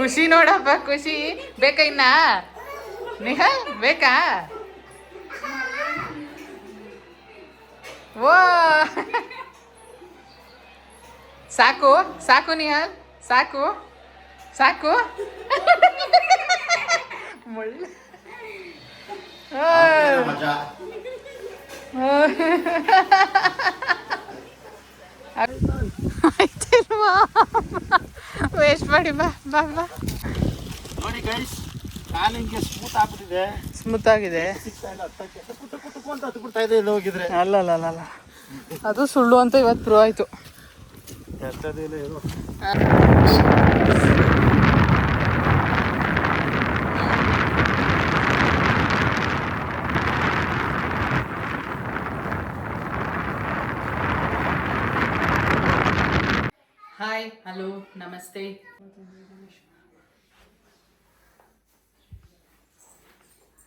ಖುಷಿ ನೋಡಪ್ಪ ಖುಷಿ. ಬೇಕಾ ಇನ್ನ? ನಿಹಾಲ್ ಬೇಕಾ? ಓ! ಸಾಕು ಸಾಕು ನಿಹಾಲ್ ಸಾಕು ಸಾಕು. ಮುಳ್ಳು. ಆಯ್ತಿಲ್ವಾ? ವೇಸ್ಟ್ ಮಾಡಿ ಬಾ ಬಾ ಬಾ ನೋಡಿ ಗೈಸ್ ಕಾಲಿಂಗ್ ಸ್ಮೂತ್ ಆಗ್ಬಿಟ್ಟಿದೆ. ಸ್ಮೂತ್ ಆಗಿದೆ. ಸಿಗ್ತಾ ಇಲ್ಲ ಹತ್ತಕ್ಕೆ ಟುಕು ಟುಕು ಟುಕು ಅಂತ ಹತ್ತು ಬಿಡ್ತಾ ಇದೆ ಇಲ್ಲಿ ಹೋಗಿದ್ರೆ. ಅಲ್ಲ ಅಲ್ಲ ಅಲ್ಲ ಅಲ್ಲ. ಅದು ಸುಳ್ಳು ಅಂತ ಇವತ್ತು ಪ್ರೂವ್ ಆಯ್ತು. ಎತ್ತದೇ ಇಲ್ಲ ಇದು ಹಾಯ್ ಹಲೋ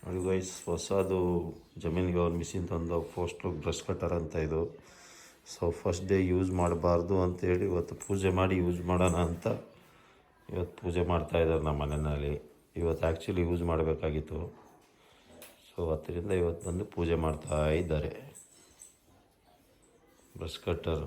ನೋಡಿ ಗೈಸ್ ಹೊಸದು ಜಮೀನಿಗೆ ಅವ್ರು ಮಿಷಿನ್ ತಂದು ಫಸ್ಟ್ ಬ್ರಷ್ ಕಟ್ಟರ್ ಅಂತ ಇದು. ಸೊ ಫಸ್ಟ್ ಡೇ ಯೂಸ್ ಮಾಡಬಾರ್ದು ಅಂತೇಳಿ ಇವತ್ತು ಪೂಜೆ ಮಾಡಿ ಯೂಸ್ ಮಾಡೋಣ ಅಂತ ಇವತ್ತು ಪೂಜೆ ಮಾಡ್ತಾ ಇದ್ದಾರೆ ನಮ್ಮ ಮನೆಯಲ್ಲಿ. ಇವತ್ತು ಆ್ಯಕ್ಚುಲಿ ಯೂಸ್ ಮಾಡಬೇಕಾಗಿತ್ತು. ಸೊ ಅದರಿಂದ ಇವತ್ತು ಬಂದು ಪೂಜೆ ಮಾಡ್ತಾ ಇದ್ದಾರೆ. ಬ್ರಷ್ ಕಟ್ಟರ್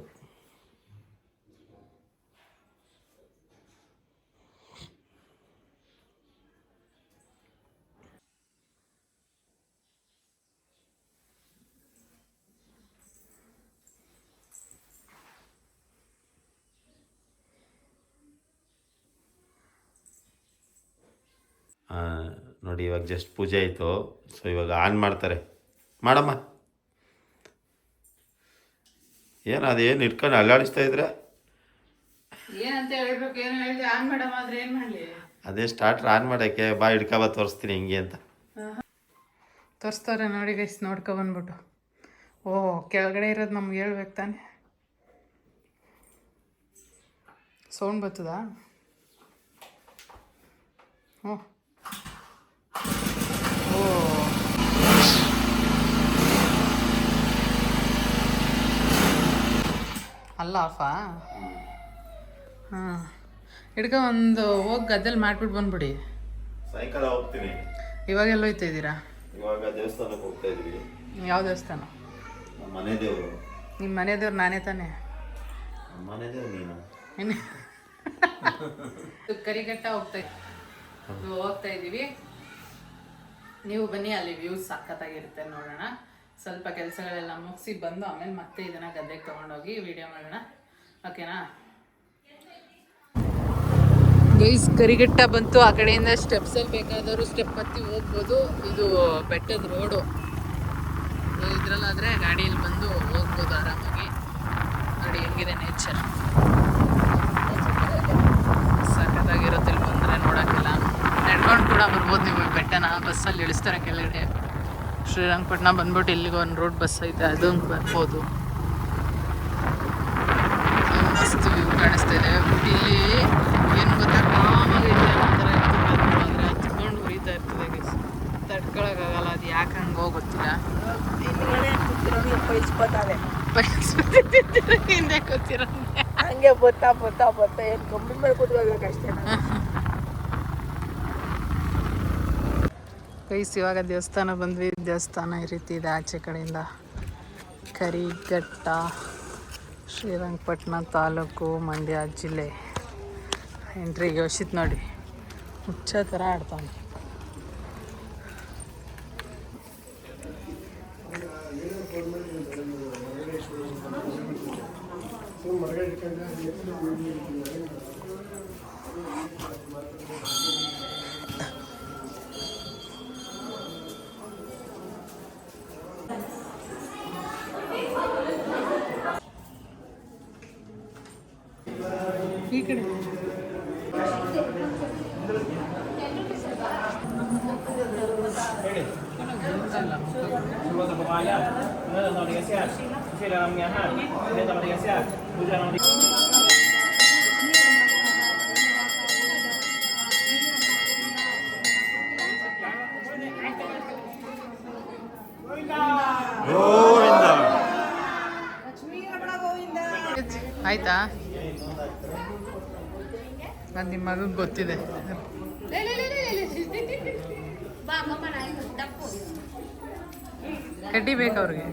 ಆ, ನೋಡಿ ಇವಾಗ ಜಸ್ಟ್ ಪೂಜೆ ಆಯಿತು. ಸೊ ಇವಾಗ ಆನ್ ಮಾಡ್ತಾರೆ. ಮಾಡಮ್ಮ. ಏನು ಅದೇನು ಇಟ್ಕೊಂಡು ಅಲ್ಲಾಡಿಸ್ತಾ ಇದ್ರೆ? ಏನಂತ ಹೇಳ್ಬೇಕು ಏನು ಹೇಳಿದೆ ಆನ್ ಮೇಡಮ್ ಆದ್ರೆ ಏನು ಮಾಡಲಿ? ಅದೇ ಸ್ಟಾರ್ಟ್ರ್ ಆನ್ ಮಾಡೋಕ್ಕೆ ಬಾ ಹಿಡ್ಕೊಬ ತೋರಿಸ್ತೀನಿ ಹಿಂಗೆ ಅಂತ. ತೋರಿಸ್ತಾರೆ ನೋಡಿ ಗೈಸ್ ನೋಡ್ಕೊ ಬಂದ್ಬಿಟ್ಟು. ಓ ಕೆಳಗಡೆ ಇರೋದು ನಮ್ಗೆ ಹೇಳ್ಬೇಕು ತಾನೆ. ಸೌಂಡ್ ಬರ್ತದಾ ಹ್ಞೂ ಅಲ್ಲ ಆಫಾ ಹಾಂ. ಹಿಡ್ಕ ಒಂದು ಹೋಗಿ ಗದ್ದೆಲಿ ಮಾಡ್ಬಿಟ್ಟು ಬಂದ್ಬಿಡಿ. ಸಾಯಂಕಾಲ ಹೋಗ್ತೀನಿ. ಇವಾಗೆಲ್ಲ ಹೋಯ್ತಾ ಇದ್ದೀರಾ? ಇವಾಗ ದೇವಸ್ಥಾನಕ್ಕೆ ಹೋಗ್ತಾ ಇದ್ದೀವಿ. ಯಾವ ದೇವಸ್ಥಾನ? ನಮ್ಮ ಮನೆ ದೇವರು. ನಿಮ್ಮ ಮನೆ ದೇವ್ರು ನಾನೇ ತಾನೇ? ನಮ್ಮ ಮನೆ ದೇವ್ರು ನೀನು. ಇನ್ನು ಕರಿಘಟ್ಟ ಹೋಗ್ತಾ ಹೋಗ್ತಾ ಇದ್ದೀವಿ. ನೀವು ಬನ್ನಿ ಅಲ್ಲಿ ವ್ಯೂಸ್ ಸಖತ್ತಾಗಿರುತ್ತೆ ನೋಡೋಣ. ಸ್ವಲ್ಪ ಕೆಲಸಗಳೆಲ್ಲ ಮುಗಿಸಿ ಬಂದು ಆಮೇಲೆ ಮತ್ತೆ ಇದನ್ನ ಗದ್ದೆಗೆ ತೊಗೊಂಡೋಗಿ ವಿಡಿಯೋ ಮಾಡೋಣ. ಓಕೆನಾ ಗೈಸ್ ಕರಿಗಟ್ಟ ಬಂತು. ಆ ಕಡೆಯಿಂದ ಸ್ಟೆಪ್ಸಲ್ಲಿ ಬೇಕಾದವರು ಸ್ಟೆಪ್ ಹತ್ತಿ ಹೋಗ್ಬೋದು. ಇದು ಬೆಟ್ಟದ ರೋಡು ಇದರಲ್ಲಾದರೆ ಗಾಡಿಯಲ್ಲಿ ಬಂದು ಹೋಗ್ಬೋದು ಆರಾಮಾಗಿ. ನೋಡಿ, ಹೆಂಗಿದೆ ನೇಚರ್ ಸಖತ್ತಾಗಿರುತ್ತೆ ಇಲ್ಲಿ ಬಂದರೆ ನೋಡೋಕ್ಕೆಲ್ಲ. ನಡ್ಕೊಂಡು ಕೂಡ ಬರ್ಬೋದು ನೀವು ಬೆಟ್ಟನ. ಬಸ್ಸಲ್ಲಿ ಇಳಿಸ್ತಾರೆ ಕೆಳಗಡೆ. ಶ್ರೀರಂಗಪಟ್ಟಣ ಬಂದ್ಬಿಟ್ಟು ಇಲ್ಲಿಗೆ ಒಂದು ರೋಡ್ ಬಸ್ ಐತೆ ಅದು ಬರ್ಬೋದು. ಮಸ್ತ್ ವ್ಯೂ ಕಾಣಿಸ್ತಾ ಇದೆ. ಬಟ್ ಇಲ್ಲಿ ಏನು ಗೊತ್ತಾ? ಕಾಮಾಗೈತೆ ಆ ಥರ ಇರ್ತದೆ ಆದರೆ ಹತ್ಕೊಂಡು ಉರಿತಾ ಇರ್ತದೆ ಗೈಸ್ ತಡ್ಕೊಳಕ್ಕಾಗಲ್ಲ ಅದು ಯಾಕೆ ಹಂಗೆ ಗೊತ್ತಿಲ್ಲ ಹಿಂದೆ ಕೂತಿರೋ ಹಂಗೆ ಬತ್ತಾ ಬತ್ತಾ ಬತ್ತಾ ಏನು ಕಂಬಿ ಮೇಲೆ ಕೂತ್ಕೋಬೇಕಷ್ಟೇ ಗೈಸ್ ಇವಾಗ ದೇವಸ್ಥಾನ ಬಂದ್ವಿ. ದೇವಸ್ಥಾನ ಈ ರೀತಿ ಇದೆ ಆಚೆ ಕಡೆಯಿಂದ. ಕರಿಘಟ್ಟ, ಶ್ರೀರಂಗಪಟ್ಟಣ ತಾಲೂಕು, ಮಂಡ್ಯ ಜಿಲ್ಲೆ. ಎಂಟ್ರಿ ಯೋಚಿತ್ ನೋಡಿ. ಹುಚ್ಚ ಥರ ಆಡ್ತಾನೆ. ಆಯ್ತಾ ಅದು ನಿಮ್ಮ ಮಗಗೆ ಗೊತ್ತಿದೆ ಕಡ್ಡಿ ಬೇಕು ಅವ್ರಿಗೆ.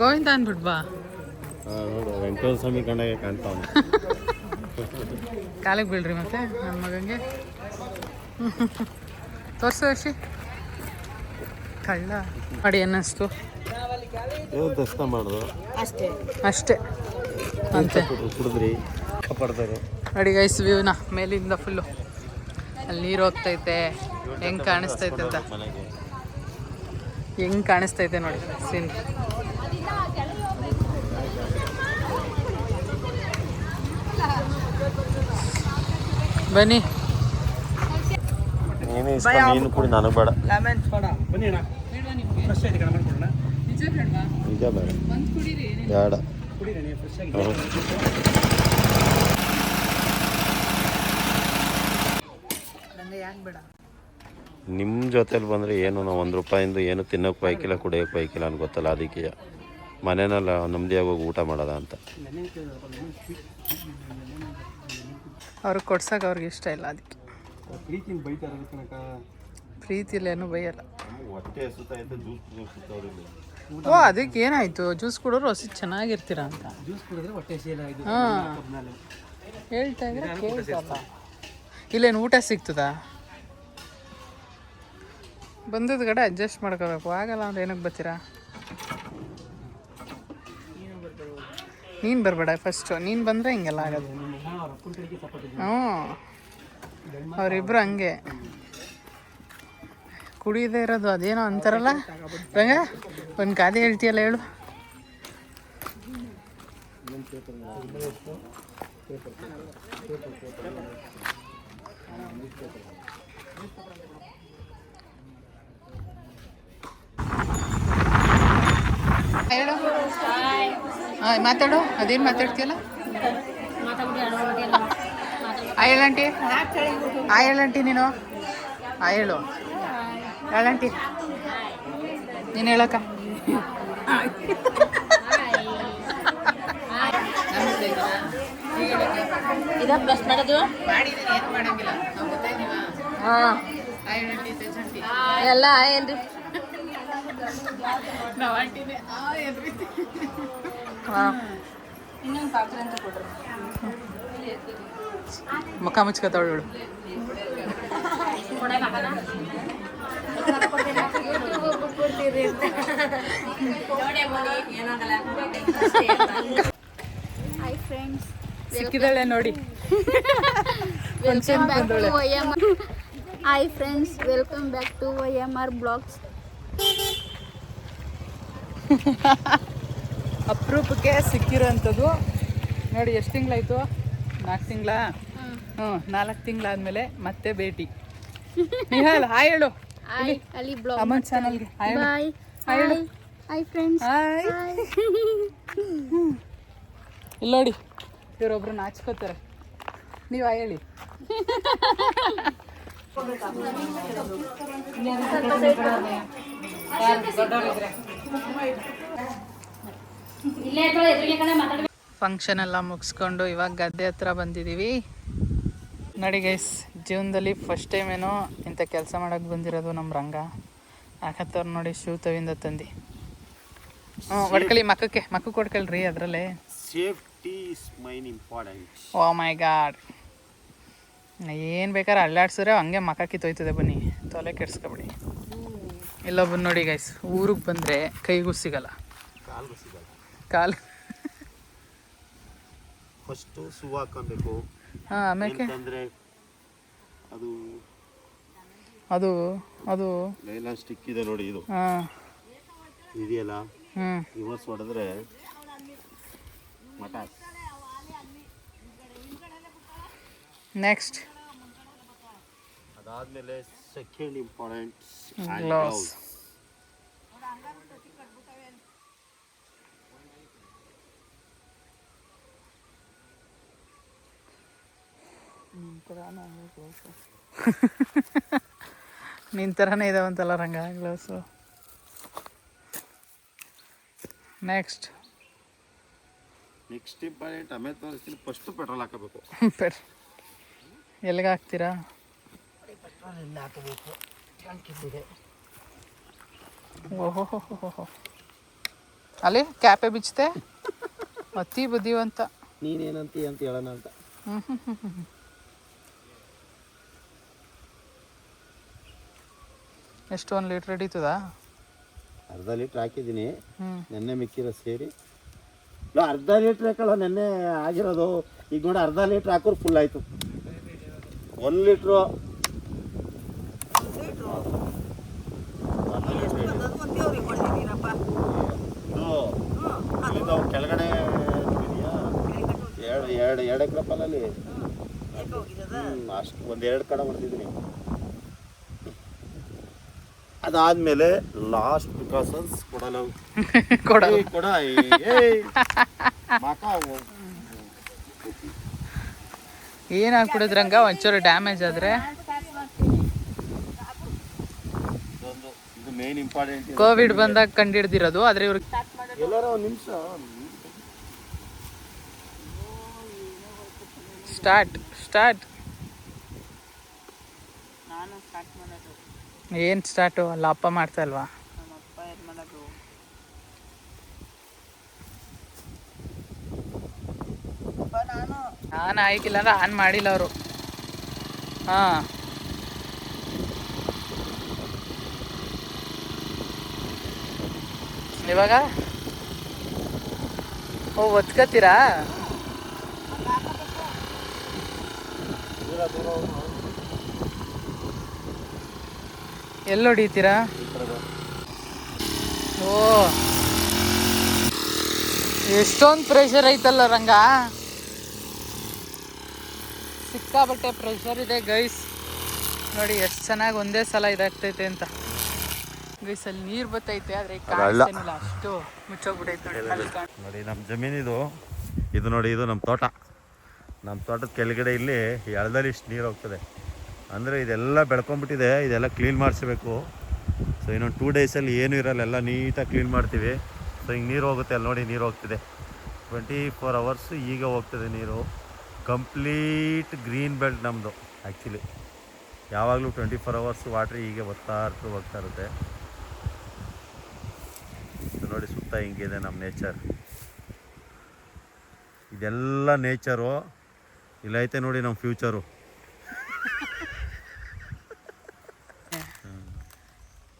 ಗೋವಿಂದ ಅಂದ್ಬಿಟ್ ಬಾ. ನೋಡು ವೆಂಕಟೇಶ್ವರ ಸ್ವಾಮಿ ಕಂಡಾಗೆ ಕಾಣ್ತಾವನೆ ಕಾಲಿಗೆ ಬೀಳ್ರಿ ಮತ್ತೆ ನಮ್ಮ ಮಗಂಗೆ. ತೋರ್ಸು ಅಶಿ. ಕಳ್ಳ. ಮಾಡಿ ಅನ್ನಿಸ್ತು. ದರ್ಶನ ಮಾಡಿದ್ರು ಅಷ್ಟೇ. ಅಷ್ಟೇ. ಅಂತೆ. ಕುಡಿದ್ರಿ? ಕಾಪಾಡ್ತಾರೆ. ನೋಡಿ ಗೈಸ್ ವ್ಯೂನ ಮೇಲಿಂದ ಫುಲ್ಲು ಅಲ್ಲಿ ನೀರು ಹೋಗ್ತೈತೆ. ಹೆಂಗ್ ಕಾಣಿಸ್ತೈತೆ ಅಂತ. ಹೆಂಗೆ ಹೆಂಗ್ ಕಾಣಿಸ್ತೈತೆ ನೋಡಿ ಸೀನ್ ಬನ್ನಿ. ನೀನು ಇಷ್ಟ ನೀನು ಕುಡಿ ನನಗೆ ಬೇಡ ಲೆಮನ್ ಸೋಡಾ ನಿಜ ಬೇಡ ಬೇಡ ಯಾಕೆ ಬೇಡ ನಿಮ್ಮ ಜೊತೆಲಿ ಬಂದರೆ ಏನು ನಾವು ಒಂದು ರೂಪಾಯಿಂದ ಏನು ತಿನ್ನೋಕೆ ಬೈಕಿಲ್ಲ ಕುಡಿಯೋಕೆ ಬೈಕಿಲ್ಲ ಅಂತ ಗೊತ್ತಲ್ಲ ಅದಕ್ಕೆ ಮನೇನಲ್ಲ ನೆಮ್ಮದಿಯಾಗಿ ಹೋಗಿ ಊಟ ಮಾಡೋದ ಅಂತ ಅವ್ರಿಗೆ ಕೊಡ್ಸೋಕೆ ಅವ್ರಿಗೆ ಇಷ್ಟ ಇಲ್ಲ ಅದಕ್ಕೆ ಪ್ರೀತಿನ ಬೈತಾರೆ ಕನಕ ಪ್ರೀತಿಲೇನು ಬೈಯಲ್ಲ. ಹೊಟ್ಟೆ ಹಸುತ್ತೈತೆ ಜ್ಯೂಸ್ ಓ ಅದಕ್ಕೆ ಏನಾಯ್ತು? ಜ್ಯೂಸ್ ಕುಡಿದ್ರು ಹಸಿ ಚೆನ್ನಾಗಿರ್ತೀರ ಅಂತ. ಜ್ಯೂಸ್ ಕುಡಿದ್ರೆ ಹೊಟ್ಟೆ ಸೇಲ ಇದು ಹಾಂ. ಹೇಳ್ತಾ ಇದ್ರೆ ಕೇಳ್ತಲ್ಲ ಇಲ್ಲೇನು ಊಟ ಸಿಗ್ತದಾ? ಬಂದದ ಕಡೆ ಅಡ್ಜಸ್ಟ್ ಮಾಡ್ಕೋಬೇಕು. ಆಗಲ್ಲ ಅಂದ್ರೆ ಏನಕ್ಕೆ ಬರ್ತೀರಾ? ನೀನು ಬರಬೇಡ ಫಸ್ಟು ನೀನು ಬಂದರೆ ಹಿಂಗೆಲ್ಲ ಆಗೋದು. ಹ್ಞೂ ಅವರಿಬ್ರು ಹಂಗೆ. ಕುಡಿಯದೇ ಇರೋದು ಅದೇನೋ ಅಂತಾರಲ್ಲ? ರಂಗ, ಒಂದು ಗಾದೆ ಹೇಳ್ತೀಯಲ್ಲ ಹೇಳು. ಹೇಳು. ಹಾಂ ಮಾತಾಡು, ಅದೇನು ಮಾತಾಡ್ತೀಯಲ್ಲ? ಹೇಳಂಟಿ ಆ ಹೇಳಂಟಿ ನೀನು? ಆ ಹೇಳು ಹೇಳಂಟಿ ನೀನು ಹೇಳಕ್ಕ. ಇದ ಪ್ರೆಸ್ ಮಾಡೋದು? ಹಾಂ. ಎಲ್ಲ ಏನ್ರಿ ಹಾಂ. ಮುಖ ಮುಚ್ಕೋತಾವಳು ಇವಳು ಸಿಕ್ಕಿದಾಳೆ ನೋಡಿ. Hi friends welcome back to Y M R blogs ಅಪರೂಪಕ್ಕೆ ಸಿಕ್ಕಿರೋಂಥದ್ದು. ನೋಡಿ ಎಷ್ಟು ತಿಂಗಳಾಯ್ತು? ನಾಲ್ಕು ತಿಂಗಳ? ಹ್ಞೂ ನಾಲ್ಕು ತಿಂಗಳಾದ್ಮೇಲೆ ಮತ್ತೆ ಭೇಟಿ. ನಿಹಾಲ್ ಹಾಯ್ ಹೇಳು. ಹಾಯ್ ಅಲ್ಲಿ ಬ್ಲಾಗ್ ಅಮ್ಮನ್ ಚಾನಲ್ಗೆ ಹಾಯ್ ಹೇಳು. Bye hi hi friends hi hi ಇಲ್ಲಿ ನೋಡಿ ಇವರೊಬ್ರು ನಾಚ್ಕೋತಾರೆ. ನೀವು ಹಾಯ್ ಹೇಳಿ. ಫಂಕ್ಷನ್ ಎಲ್ಲ ಮುಗಿಸ್ಕೊಂಡು ಇವಾಗ ಗದ್ದೆ ಹತ್ರ ಬಂದಿದ್ದೀವಿ ನೋಡಿ ಗೈಸ್ ಜೀವನದಲ್ಲಿ ಫಸ್ಟ್ ಟೈಮ್ ಏನೋ ಇಂಥ ಕೆಲಸ ಮಾಡೋಕ್ಕೆ ಬಂದಿರೋದು ನಮ್ಮ ರಂಗ. ಹಾಕತ್ತವ್ರು ನೋಡಿ ಶೂ ತವಿಂದ ತಂದು. ಹ್ಞೂ ಹೊಡ್ಕೊಳ್ಳಿ ಮಕ್ಕಕ್ಕೆ ಮಕ್ಕ ಕೊಡ್ಕಲ್ರಿ ಅದರಲ್ಲೇ. Safety is main important oh my god. ಏನು ಬೇಕಾದ್ರೆ ಅಳ್ಳಾಡ್ಸಿದ್ರೆ ಹಂಗೆ ಮಕ ಕಿತ್ತೋಯ್ತದೆ ಬನ್ನಿ. ತೊಲೆ ಕೆಡ್ಸ್ಕೊಬಿಡಿ. ಇಲ್ಲೊಬ್ಬರು ನೋಡಿ ಗೈಸ್ ಊರಿಗೆ ಬಂದರೆ ಕೈಗೂ ಸಿಗಲ್ಲ. ಕಾಲು ಸಿಗಲ್ಲ. ಕಾಲು ಫಸ್ಟು ಹಾಕೊಬೇಕು ಹಾಂ ಆಮೇಲೆ ಅಂತಂದರೆ ಅದು ಅದು ಅದು. ಲೈಲಾನ್ ಸ್ಟಿಕ್ ಇದೆ ನೋಡಿ ಇದು. ಹಾಂ. ಇದೆಯಲ್ಲ? ಹ್ಞೂ ರಿವರ್ಸ್ ಹೊಡೆದ್ರೆ ಮಠ ನೆಕ್ಸ್ಟ್ ಅದಾದಮೇಲೆ ಸೆಕೆಂಡ್ ಇಂಪಾರ್ಟೆಂಟ್ ಗ್ಲೌಸ್ ನಿನ್ ಥರನೇ ಇದಾವಂತಲ್ಲ Ranga gloves next next important ಟಮೆ ತೋರಿಸ್ತೀನಿ ಫಸ್ಟ್ ಪೆಟ್ರೋಲ್ ಹಾಕಬೇಕು. ಎಲ್ಲಿಗೆ ಹಾಕ್ತೀರಾ? ಎಲ್ಲ ಹಾಕಬೇಕು. ಟ್ಯಾಂಕಿಲ್ಲಿದೆ ಓಹೋ ಅಲ್ಲಿ ಕ್ಯಾಪೆ ಬಿಚ್ಚತೆ ಅತಿ ಬುದ್ಧಿವಂತ. ನೀನೇನಂತೀಯ ಅಂತ ಹೇಳೋಣ ಅಂತ. ಎಷ್ಟು ಒಂದು ಲೀಟ್ರ್ ಹಿಡಿತದ? ಅರ್ಧ ಲೀಟ್ರ್ ಹಾಕಿದ್ದೀನಿ. ನೆನ್ನೆ ಮಿಕ್ಕಿರೋ ಸೇರಿ. ಇಲ್ಲ ಅರ್ಧ ಲೀಟ್ರ್ ಹಾಕಲ್ಲ ನೆನ್ನೆ ಆಗಿರೋದು. ಈಗ ನೋಡಿ ಅರ್ಧ ಲೀಟ್ರ್ ಹಾಕೋರು ಫುಲ್ ಆಯಿತು. ಒಂದು ಲೀಟ್ರು ಕೆಳಗಡೆ ಎರಡು ಎರಡು ಎರಡು ಎಕರೆ ಅಷ್ಟು ಒಂದು ಎರಡು ಕಡೆ ಹೊಡೆದಿದ್ದೀನಿ. ಅದಾದ್ಮೇಲೆ ಲಾಸ್ಟ್ ಪ್ರಿಕಾಷನ್ಸ್ ಕೊಡಲು ಕೊಡ ಕೊಡ ಏನು ಒಂಚೂರು ಡ್ಯಾಮೇಜ್ ಆದ್ರೆ? ಇದೊಂದು ಇದು ಮೇನ್ ಇಂಪಾರ್ಟೆಂಟ್ ಕೋವಿಡ್ ಬಂದಾಗ ಕಂಡಿಡ್ದಿರೋದು ಆದರೆ ಇವ್ರಿಗೆ ಎಲ್ಲಾರ ಒಂದು ನಿಮಿಷ. ಸ್ಟಾರ್ಟ್ ಸ್ಟಾರ್ಟ್ ನಾನು ಸ್ಟಾರ್ಟ್ ಮಾಡೋದು. ಏನು ಸ್ಟಾರ್ಟು? ಅಲ್ಲ ಅಪ್ಪ ಮಾಡ್ತಾ ಇಲ್ವಾ? ನಮ್ಮ ಅಪ್ಪ ಏನು ಮಾಡೋದು? ಅಪ್ಪ ನಾನು. ನಾನು ಆಯ್ಕಿಲ್ಲ ಅಂದ್ರೆ ಆನ್ ಮಾಡಿಲ್ಲ ಅವರು. ಹಾಂ. ಇವಾಗ? ಓ ಒತ್ಕತ್ತೀರಾ ಎಲ್ಲಿ ಹೊಡಿತೀರಾ? ಓ. ಎಷ್ಟೊಂದು ಪ್ರೆಷರ್ ಐತಲ್ಲ ರಂಗ. ಸಿಕ್ಕಾಬಟ್ಟೆ ಪ್ರೆಷರ್ ಇದೆ ಗೈಸ್ ನೋಡಿ ಎಷ್ಟು ಚೆನ್ನಾಗಿ ಒಂದೇ ಸಲ ಇದಾಗ್ತೈತೆ ಅಂತ. ಗೈಸ್ ಅಲ್ಲಿ ನೀರು ಬತ್ತೈತೆ ಆದರೆ ಕಾಣಿಸ್ತಾನಿಲ್ಲ ಅಷ್ಟು ಮುಚ್ಚೋಗ್ಬಿಟ್ಟೈತೆ ನೋಡಿ ನಮ್ಮ ಜಮೀನಿದು ಇದು ನೋಡಿ ಇದು ನಮ್ಮ ತೋಟ. ನಮ್ಮ ತೋಟದ ಕೆಳಗಡೆ ಇಲ್ಲಿ ಎಳ್ದಲ್ಲಿ ಇಷ್ಟು ನೀರು ಹೋಗ್ತದೆ. ಅಂದರೆ ಇದೆಲ್ಲ ಬೆಳ್ಕೊಂಬಿಟ್ಟಿದೆ ಇದೆಲ್ಲ ಕ್ಲೀನ್ ಮಾಡಿಸ್ಬೇಕು. ಸೊ ಇನ್ನೊಂದು ಟೂ ಡೇಸಲ್ಲಿ ಏನೂ ಇರಲ್ಲ, ಎಲ್ಲ ನೀಟಾಗಿ ಕ್ಲೀನ್ ಮಾಡ್ತೀವಿ. ಸೊ ಹಿಂಗೆ ನೀರು ಹೋಗುತ್ತೆ, ಅಲ್ಲಿ ನೋಡಿ ನೀರು ಹೋಗ್ತಿದೆ. ಟ್ವೆಂಟಿ ಫೋರ್ ಅವರ್ಸು ಈಗ ಹೋಗ್ತದೆ ನೀರು. ಕಂಪ್ಲೀಟ್ ಗ್ರೀನ್ ಬೆಲ್ಟ್ ನಮ್ಮದು ಆ್ಯಕ್ಚುಲಿ ಯಾವಾಗಲೂ ಟ್ವೆಂಟಿ ಫೋರ್ ಅವರ್ಸ್ ವಾಟ್ರ್ ಹೀಗೆ ಬರ್ತಾ ಇರ್ತು ಹೋಗ್ತಾ ಇರುತ್ತೆ. ನೋಡಿ ಸುತ್ತ ಹಿಂಗಿದೆ ನಮ್ಮ ನೇಚರ್ ಇದೆಲ್ಲ ನೇಚರು ಇಲ್ಲೈತೆ ನೋಡಿ ನಮ್ಮ ಫ್ಯೂಚರು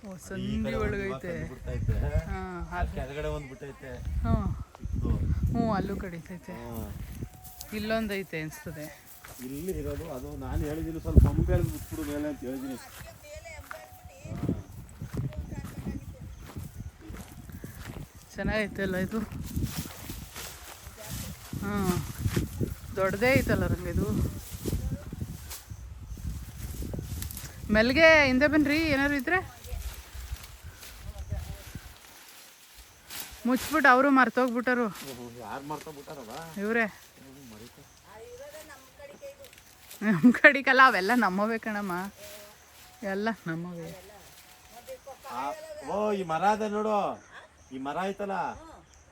ಓ ಸಂಧಿ ಒಳಗೈತೆ ಹಾಂ ಕೆಳಗಡೆ ಒಂದು ಬಿಟ್ಟೈತೆ ಹ್ಞೂ ಅಲ್ಲೂ ಕಡಿತೈತೆ. ಇಲ್ಲೊಂದು ಐತೆ ಅನಿಸ್ತದೆ. ಇಲ್ಲಿ ಇರೋದು ಅದು ನಾನು ಹೇಳಿದ್ದೀನಿ ಸ್ವಲ್ಪ ಕೊಂಬೆ ಬಿಟ್ಬಿಡು ಮೇಲೆ ಅಂತ ಹೇಳಿದ್ದೀನಿ ಚೆನ್ನಾಗೈತೆ ಅಲ್ಲ ಇದು? ಹಾಂ. ದೊಡ್ಡದೇ ಐತಲ್ಲ ರಂಗ ಇದು? ಮೆಲ್ಗೆ ಹಿಂದೆ ಬನ್ರಿ ಏನಾರು ಇದ್ರೆ. ಮುಚ್ಬಿಟ್ಟು ಅವರು ಮರ್ತೋಗ್ಬಿಟ್ಟರು. ಇವರೇ. ನಮ್ಮ ಕಡೆಗಲ್ಲ ಅವೆಲ್ಲ ನಮ್ಮವೇ ಕಣಮ್ಮ. ಎಲ್ಲ ನಮ್ಮವೇ. ಓ ಈ ಮರ ಅದ ನೋಡು. ಈ ಮರ ಐತಲ್ಲ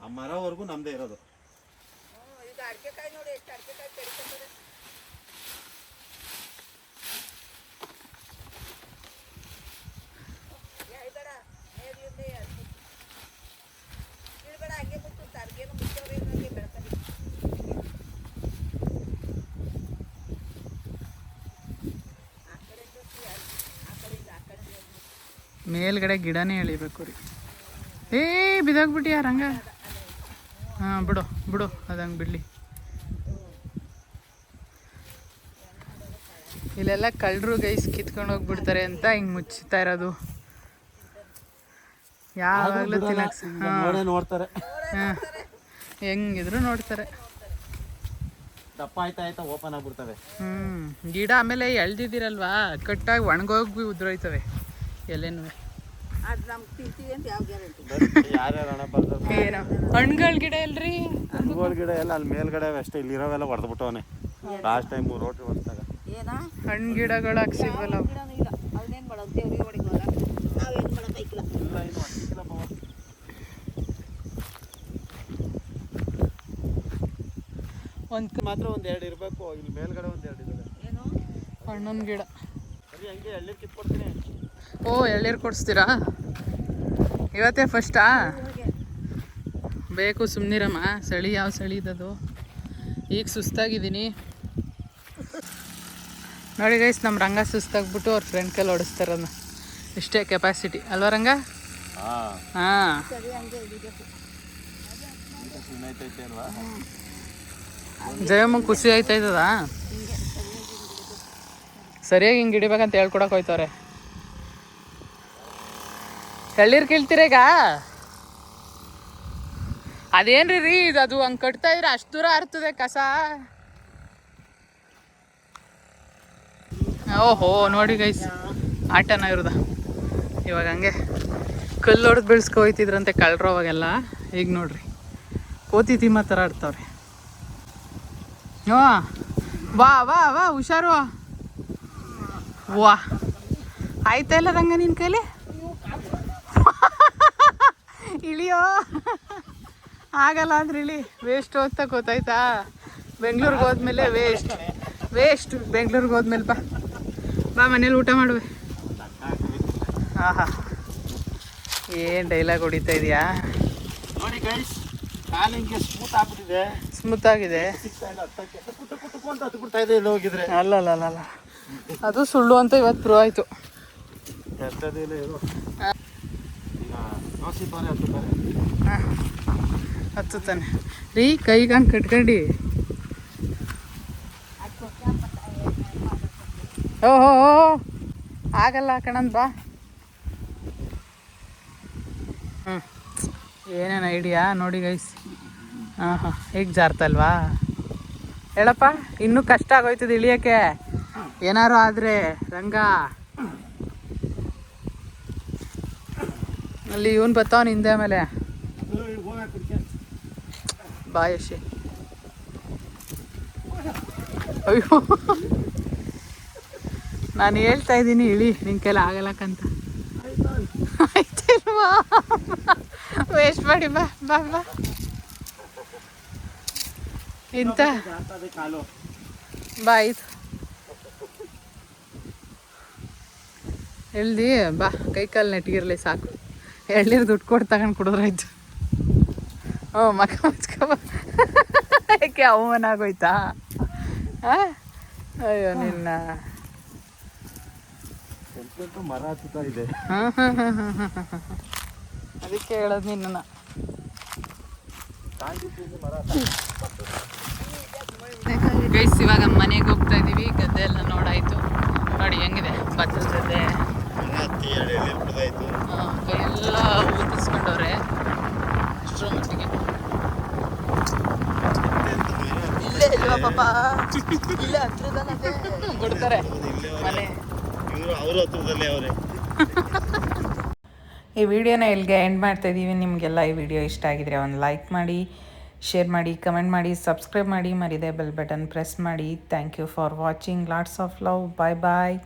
ಆ ಮರವರೆಗೂ ನಮ್ದೇ ಇರೋದು ಈಗ ಅಡಿಕೆಕಾಯಿ ನೋಡಿ ಎಷ್ಟು ಅಡಿಕೆಕಾಯಿ ಕಡಿತಾರೆ ಬೇಡ ಮೇಲಿಂದೆ ಇಳ್ಬೇಡ ಹಂಗೆ ಮುಚ್ಚು ತರ್ಗೇನು ಮುಚ್ಚೋರೆ ಹಂಗೆ ಬೆಳ್ಕೊಂಡು ಆ ಕಡೆ ಸುತ್ತಿ ಆ ಕಡೆಯಿಂದ ಆ ಕಡೆ ಮೇಲ್ಗಡೆ ಗಿಡನೇ ಎಳಿಬೇಕು ರೀ. ಏ ಬಿದೋಗ್ಬಿಟ್ಟಿಯ ರಂಗ? ಹಾಂ ಬಿಡು ಬಿಡು ಅದಂಗೆ ಬಿಡ್ಲಿ. ಇಲ್ಲೆಲ್ಲ ಕಳ್ಳರು ಗೈಸ್ ಕಿತ್ಕೊಂಡು ಹೋಗ್ಬಿಡ್ತಾರೆ ಅಂತ ಹಿಂಗೆ ಮುಚ್ಚುತ್ತಾ ಇರೋದು. ಯಾವಾಗಲೂ ತಿನ್ನಕ್ ನೋಡೇ ನೋಡ್ತಾರೆ. ಹಾಂ ಹೆಂಗಿದ್ರು ನೋಡ್ತಾರೆ. ದಪ್ಪ ಆಯ್ತಾ ಆಯ್ತಾ ಓಪನ್ ಆಗ್ಬಿಡ್ತವೆ. ಹ್ಞೂ ಗಿಡ ಆಮೇಲೆ ಎಳ್ದಿದ್ದೀರಲ್ವಾ? ಕಟ್ಟಾಗಿ ಒಣಗೋಗಿ ಉದ್ರೋಯ್ತವೆ. ಎಲೆನೂ. ಹಣ್ಗಳ ಗಿಡ ಎಲ್ರಿ? ಹಣ್ಣುಗಳ ಗಿಡ ಎಲ್ಲ ಅಲ್ಲಿ ಮೇಲ್ಗಡೆ ಅಷ್ಟೇ ಇಲ್ಲಿರೋವೆಲ್ಲ ಹೊಡೆದ್ಬಿಟ್ಟವನೆ ಲಾಸ್ಟ್ ಟೈಮ್ ರೋಟಿ ಹೊಡ್ದಾಗ ಏನಾ? ಹಣ್ಣು ಗಿಡಗಳು ಹಾಕ್ಸಿದ್ವಲ್ಲ. ಒಂದು ಮಾತ್ರ ಒಂದ್ ಎರಡು ಇರಬೇಕು ಇಲ್ಲಿ ಮೇಲ್ಗಡೆ ಒಂದ್ ಎರಡು ಇದಾವೆ. ಏನು? ಹಣ್ಣನ ಗಿಡ. ಹಂಗೆ ಎಳ್ಳಿ ಕಿತ್ಕೊಡ್ತೀನಿ. ಓ ಎಳ್ನೀರು ಕೊಡಿಸ್ತೀರಾ? ಇವತ್ತೇ ಫಸ್ಟಾ ಬೇಕು ಸುಮ್ಮನಿರಮ್ಮ ಚಳಿ ಯಾವ ಸಳಿ ಇದದು? ಈಗ ಸುಸ್ತಾಗಿದ್ದೀನಿ. ನೋಡಿ ಗೈಸ್ ನಮ್ಮ ರಂಗ ಸುಸ್ತಾಗ್ಬಿಟ್ಟು ಅವ್ರ ಫ್ರೆಂಡ್ ಕೈಲಿ ಓಡಿಸ್ತಾರನ್ನ ಇಷ್ಟೇ ಕೆಪಾಸಿಟಿ ಅಲ್ವಾ ರಂಗ? ಹಾಂ. ಜಯಮ್ಮ ಖುಷಿ ಆಯ್ತಾಯ್ತದ ಸರಿಯಾಗಿ ಹಿಂಗೆ ಹಿಡಿಬೇಕಂತ ಹೇಳ್ಕೊಡಕ್ಕೆ ಹೋಯ್ತವ್ರೆ. ಎಳ್ಳೀರು ಕೀಳ್ತಿರೇಗ ಅದೇನ್ರಿ ರೀ ಇದು, ಅದು ಹಂಗೆ ಕಟ್ತಾ ಇದ್ರೆ ಅಷ್ಟು ದೂರ ಹರ್ತದೆ ಕಸ. ಓಹೋ, ನೋಡಿ ಗೈಸ್ ಆಟನ ಇರೋದ. ಇವಾಗ ಹಂಗೆ ಕಲ್ಲು ಹೊಡೆದು ಬೆಳೆಸ್ಕೊ ಹೋಯ್ತಿದ್ರಂತೆ ಕಳ್ರು ಅವಾಗೆಲ್ಲ. ಈಗ ನೋಡ್ರಿ, ಕೋತಿ ತಿಮ್ಮ ಥರ ಆಡ್ತಾವ್ರಿ. ಹ್ಞೂ ವಾ ವಾ ವಾ, ಹುಷಾರು. ವಾ. ಆಯ್ತಾ ಇಲ್ಲ ರಂಗ ನಿನ್ನ ಕೈಲಿ? ಇಳಿಯೋ? ಆಗಲ್ಲ ಅಂದ್ರೆ ಇಳಿ. ವೇಸ್ಟ್ ಅಂತ ಗೊತ್ತಾಯ್ತಾ? ಬೆಂಗ್ಳೂರಿಗೆ ಹೋದ್ಮೇಲೆ ವೇಸ್ಟ್ ವೇಸ್ಟ್ ಬೆಂಗ್ಳೂರಿಗೆ ಹೋದ್ಮೇಲೆ ಬಾ. ಬಾ ಮನೇಲಿ ಊಟ ಮಾಡುವೆ. ಆಹಾ. ಏನು ಡೈಲಾಗ್ ಹೊಡಿತಾ ಇದೆಯಾ? ನೋಡಿ ಗೈಸ್ ಕಾಲು ಹಿಂಗೆ ಸ್ಮೂತ್ ಆಗ್ಬಿಟ್ಟಿದೆ. ಸ್ಮೂತ್ ಆಗಿದೆ. ಸಿಗ್ತಾ ಇಲ್ಲ ಹತ್ತಕ್ಕೆ. ಕುಟ್ಟು ಕುಟುಕು ಅಂತ ಹತ್ತು ಬಿಡ್ತಾ ಇದೆ ಇಲ್ಲಿ ಹೋಗಿದ್ರೆ. ಅಲ್ಲ ಅಲ್ಲ ಅಲ್ಲ ಅಲ್ಲ. ಅದು ಸುಳ್ಳು ಅಂತ ಇವತ್ತು ಪ್ರೂವ್ ಆಯಿತು. ಎಂಥದ್ದು ಹತ್ತುತ್ತಾರೆ ಹತ್ತುತ್ತಾನೆ. ರೀ, ಕೈಗೆ ಹಂಗೆ ಹೋ ಹೋ ಆಗಲ್ಲ ಕಣಂದ್ ಬಾ. ಹ್ಞೂ ಏನೇನು ಐಡಿಯಾ? ನೋಡಿ ಗೈಸ್ ಹಾಂ ಹಾಂ. ಜಾರ್ತಲ್ವಾ? ಹೇಳಪ್ಪ, ಇನ್ನೂ ಕಷ್ಟ ಆಗೋಯ್ತದೆ ಇಳಿಯೋಕ್ಕೆ. ಏನಾರು ಆದರೆ, ರಂಗ. ಅಲ್ಲಿ ಇವನು ಬರ್ತಾವನು ಹಿಂದೆ ಮೇಲೆ ಬಾಯಶಿ ಅಯ್ಯೋ. ನಾನು ಹೇಳ್ತಾ ಇದ್ದೀನಿ, ಇಳಿ ನಿನ್ ಕೈಲ ಆಗಲ್ಲಕ್ಕಂತ ಆಯ್ತಿಲ್ವಾ? ವೇಸ್ಟ್ ಮಾಡಿ, ಬಾ ಬಾ ಬಾ. ಇಂತ. ಬಾ ಆಯ್ತು ಹೇಳ್ದಿ ಬಾ, ಕೈ ಕಾಲು ನೆಟ್ಗಿರ್ಲಿ ಸಾಕು. ಎಳ್ನೀರು ದುಡ್ಡು ಕೊಟ್ಟು ತಗೊಂಡು ಕುಡಿದ್ರಾಯ್ತು ಓ ಮಕ ಮುಚ್ಕೊ ಬಾ. ಯಾಕೆ ಅವಮಾನ ಆಗೋಯ್ತಾ? ಆ? ಅಯ್ಯೋ ನಿನ್ನ. ಮರ ಹತ್ತುತ್ತಾ ಇದೆ. ಅದಕ್ಕೆ ಹೇಳೋದು ನಿನ್ನ ಗೈಸ್ ಇವಾಗ ಮನೆಗೆ ಹೋಗ್ತಾ ಇದೀವಿ. ಗದ್ದೆ ಎಲ್ಲ ನೋಡಾಯ್ತು. ನೋಡಿ ಹೆಂಗಿದೆ? ಭತ್ತದ ಗದ್ದೆ. ಹತ್ತಿ ಎಷ್ಟರ ಮಟ್ಟಿಗೆ ಇಲ್ಲೇ ಇಲ್ವಾ ಪಾಪ? ಇಲ್ಲೇ ಹತ್ರದಲ್ಲದೆ ಕೊಡ್ತಾರೆ. ಮನೆ. ಇವರು ಅವರು ಹತ್ರದಲ್ಲೇ ಅವರೇ. ಈ ವಿಡಿಯೋನ ಇಲ್ಲಿಗೆ ಎಂಡ್ ಮಾಡ್ತಾ ಇದ್ದೀವಿ ನಿಮಗೆಲ್ಲ ಈ ವಿಡಿಯೋ ಇಷ್ಟ ಆಗಿದ್ರೆ ಒಂದು ಲೈಕ್ ಮಾಡಿ ಶೇರ್ ಮಾಡಿ ಕಮೆಂಟ್ ಮಾಡಿ ಸಬ್ಸ್ಕ್ರೈಬ್ ಮಾಡಿ. ಮರಿದೆ ಬೆಲ್ ಬಟನ್ ಪ್ರೆಸ್ ಮಾಡಿ. Thank you for watching lots of love bye bye